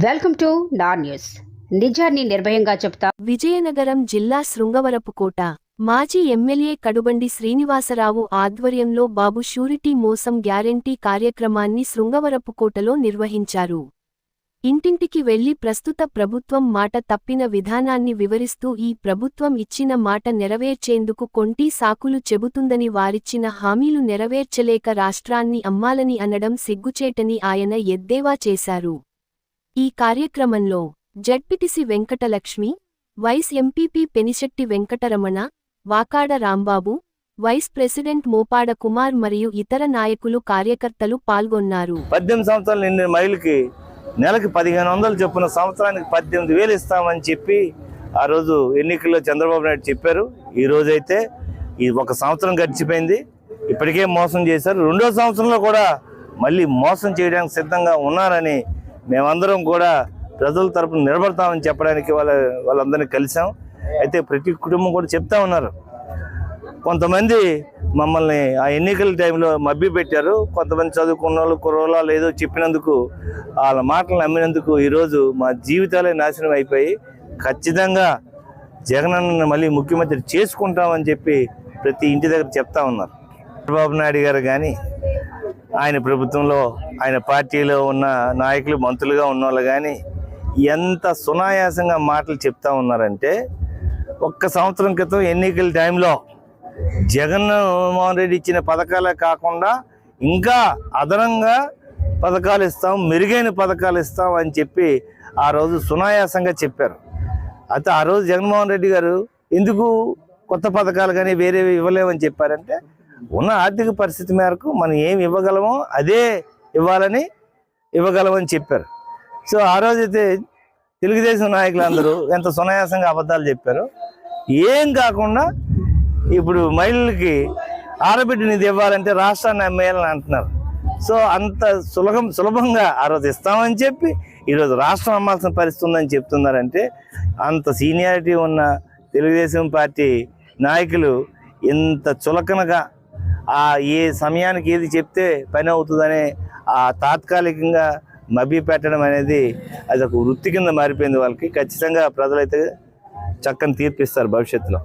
Welcome to నా news. నిజాన్ని నిర్భయంగా చెప్తా విజయనగరం జిల్లా శృంగవరపుకోట. మాజీ ఎమ్మెల్యే కడుబండి శ్రీనివాసరావు ఆధ్వర్యంలో బాబు షూరిటీ మోసం గ్యారెంటీ కార్యక్రమాన్ని శృంగవరపుకోటలో నిర్వహించారు. ఇంటింటికి వెళ్ళి ప్రస్తుత ప్రభుత్వం మాట తప్పిన విధానాన్ని వివరిస్తూ ఈ ప్రభుత్వం ఇచ్చిన మాట నెరవేర్చేందుకు కొంటి సాకులు చెబుతుందని వారిచ్చిన హామీలు నెరవేర్చలేక రాష్ట్రాన్ని అమ్మాలని అనడం సిగ్గుచేటని ఆయన ఎద్దేవా చేశారు. ఈ కార్యక్రమంలో ZPTC Venkatalakshmi vice MPP Penisetti Venkataramana Vakada Rambabu vice president Mopada Kumar మరియు ఇతర నాయకులు కార్యకర్తలు పాల్గొన్నారు. పద్దెనిమిది సంవత్సరాలు నిన్న మహిళకి నెలకి పదిహేను వందలు చొప్పున సంవత్సరానికి పద్దెనిమిది వేలు ఇస్తామని చెప్పి ఆ రోజు ఎన్నికల్లో చంద్రబాబు నాయుడు చెప్పారు. ఈ రోజైతే ఈ ఒక సంవత్సరం గడిచిపోయింది. ఇప్పటికే మోసం చేశారు. రెండో సంవత్సరంలో కూడా మళ్ళీ మోసం చేయడానికి సిద్ధంగా ఉన్నారని మేమందరం కూడా ప్రజల తరపున నిలబడతామని చెప్పడానికి వాళ్ళ వాళ్ళందరినీ కలిసాం. అయితే ప్రతి కుటుంబం కూడా చెప్తా ఉన్నారు. కొంతమంది మమ్మల్ని ఆ ఎన్నికల టైంలో మబ్బి పెట్టారు. కొంతమంది చదువుకున్న వాళ్ళు కుర్రోలా లేదో చెప్పినందుకు వాళ్ళ మాటలు నమ్మినందుకు ఈరోజు మా జీవితాలే నాశనం అయిపోయి ఖచ్చితంగా జగనన్నను మళ్ళీ ముఖ్యమంత్రి చేసుకుంటామని చెప్పి ప్రతి ఇంటి దగ్గర చెప్తా ఉన్నారు. చంద్రబాబు నాయుడు గారు కానీ ఆయన ప్రభుత్వంలో ఆయన పార్టీలో ఉన్న నాయకులు మంత్రులుగా ఉన్న వాళ్ళు కానీ ఎంత సునాయాసంగా మాటలు చెప్తా ఉన్నారంటే ఒక్క సంవత్సరం క్రితం ఎన్నికల టైంలో జగన్మోహన్ రెడ్డి ఇచ్చిన పథకాలే కాకుండా ఇంకా అదనంగా పథకాలు ఇస్తాం మెరుగైన పథకాలు ఇస్తాం అని చెప్పి ఆ రోజు సునాయాసంగా చెప్పారు. అయితే ఆ రోజు జగన్మోహన్ రెడ్డి గారు ఎందుకు కొత్త పథకాలు కానీ వేరేవి ఇవ్వలేమని చెప్పారంటే ఉన్న ఆర్థిక పరిస్థితి మేరకు మనం ఏం ఇవ్వగలమో అదే ఇవ్వాలని ఇవ్వగలమని చెప్పారు. సో ఆ రోజైతే తెలుగుదేశం నాయకులందరూ ఎంత సునాయాసంగా అబద్ధాలు చెప్పారు. ఏం కాకుండా ఇప్పుడు మహిళలకి ఆడబిడ్డ నిధి ఇవ్వాలంటే రాష్ట్రాన్ని అమ్మేయాలని అంటున్నారు. సో అంత సులభం సులభంగా ఆ రోజు ఇస్తామని చెప్పి ఈరోజు రాష్ట్రం అమ్మాల్సిన పరిస్థితి ఉందని చెప్తున్నారంటే అంత సీనియారిటీ ఉన్న తెలుగుదేశం పార్టీ నాయకులు ఇంత చులకనగా ఆ ఏ సమయానికి ఏది చెప్తే పని అవుతుందనే ఆ తాత్కాలికంగా మభి పెట్టడం అనేది అది ఒక వృత్తి కింద మారిపోయింది వాళ్ళకి. ఖచ్చితంగా ప్రజలైతే చక్కని తీర్పిస్తారు భవిష్యత్తులో.